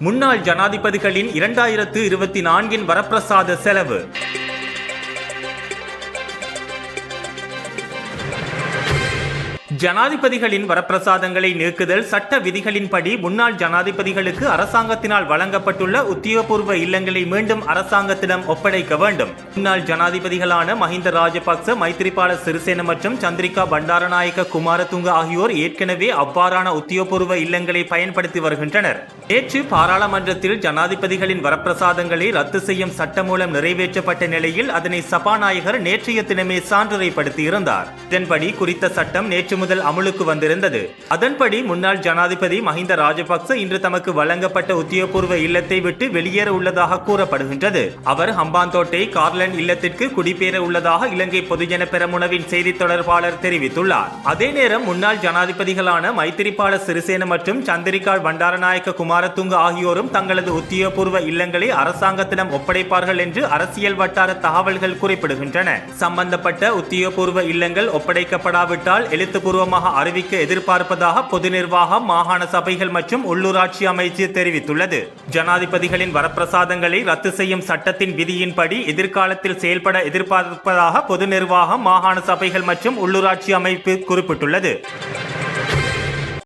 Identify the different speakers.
Speaker 1: முன்னாள் ஜனாதிபதிகளின் இரண்டாயிரத்து இருபத்தி நான்கின் வரப்பிரசாத செலவு. ஜனாதிபதிகளின் வரப்பிரசாதங்களை நீக்குதல் சட்ட விதிகளின்படி முன்னாள் ஜனாதிபதிகளுக்கு அரசாங்கத்தினால் வழங்கப்பட்டுள்ள உத்தியோகபூர்வ இல்லங்களை மீண்டும் அரசாங்கத்திடம் ஒப்படைக்க வேண்டும். முன்னாள் ஜனாதிபதிகளான மஹிந்த ராஜபக்ச மைத்திரிபால சிறிசேன மற்றும் சந்திரிகா பண்டாரநாயக்க குமாரதுங்க ஆகியோர் ஏற்கனவே அவ்வாறான உத்தியோகபூர்வ இல்லங்களை பயன்படுத்தி வருகின்றனர். நேற்று பாராளுமன்றத்தில் ஜனாதிபதிகளின் வரப்பிரசாதங்களை ரத்து செய்யும் சட்டம் மூலம் நிறைவேற்றப்பட்ட நிலையில் அதனை சபாநாயகர் நேற்றைய தினமே சான்றிதழ்படுத்தியிருந்தார் இதன்படி குறித்த சட்டம் நேற்று முதல் அமுலுக்கு வந்திருந்தது. அதன்படி முன்னாள் ஜனாதிபதி மஹிந்த ராஜபக்ச இன்று தமக்கு வழங்கப்பட்ட உத்தியோகபூர்வ இல்லத்தை விட்டு வெளியேற உள்ளதாக கூறப்படுகின்றது. அவர் ஹம்பாந்தோட்டை கார்லன் இல்லத்திற்கு குடிபெயர உள்ளதாக இலங்கை பொதுஜன பெரமுனவின் செய்தி தொடர்பாளர் தெரிவித்துள்ளார். அதே நேரம் முன்னாள் ஜனாதிபதிகளான மைத்திரிபால சிறிசேன மற்றும் சந்திரிகாள் பண்டாரநாயக்க குமாரதுங்க ஆகியோரும் தங்களது உத்தியோகபூர்வ இல்லங்களை அரசாங்கத்திடம் ஒப்படைப்பார்கள் என்று அரசியல் வட்டார தகவல்கள் குறிப்பிடுகின்றன. சம்பந்தப்பட்ட உத்தியோகபூர்வ இல்லங்கள் ஒப்படைக்கப்படாவிட்டால் எழுத்துப்பூர்வமாக அறிவிக்க எதிர்பார்ப்பதாக பொது நிர்வாகம் மாகாண சபைகள் மற்றும் உள்ளூராட்சி அமைச்சு தெரிவித்துள்ளது. ஜனாதிபதிகளின் வரப்பிரசாதங்களை ரத்து செய்யும் சட்டத்தின் விதியின்படி எதிர்காலத்தில் செயல்பட எதிர்பார்ப்பதாக பொது நிர்வாகம் மாகாண சபைகள் மற்றும் உள்ளூராட்சி அமைப்பு குறிப்பிட்டுள்ளது.